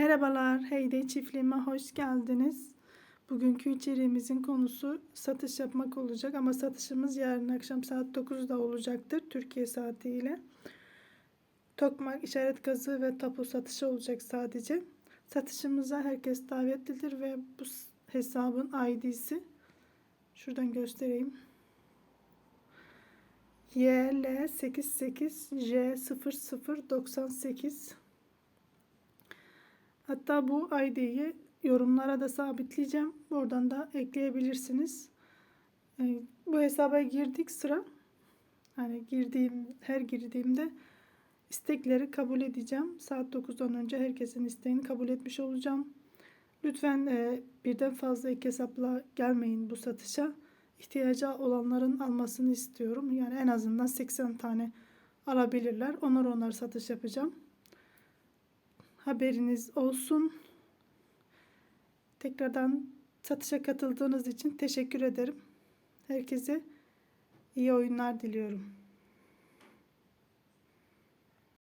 Merhabalar, Heyday çiftliğime hoş geldiniz. Bugünkü içeriğimizin konusu satış yapmak olacak ama satışımız yarın akşam saat 9'da olacaktır Türkiye saatiyle. Tokmak, işaret gazı ve tapu satışı olacak sadece. Satışımıza herkes davetlidir ve bu hesabın ID'si şuradan göstereyim. YL88J0098 Hatta bu ID'yi yorumlara da sabitleyeceğim. Oradan da ekleyebilirsiniz. Ee, Bu hesaba girdik sıra. Hani girdiğim her girdiğimde istekleri kabul edeceğim. Saat 9'dan önce herkesin isteğini kabul etmiş olacağım. Lütfen e, birden fazla ek hesapla gelmeyin bu satışa. İhtiyacı olanların almasını istiyorum. Yani en azından 80 tane alabilirler. Onar onar satış yapacağım haberiniz olsun. Tekrardan satışa katıldığınız için teşekkür ederim. Herkese iyi oyunlar diliyorum.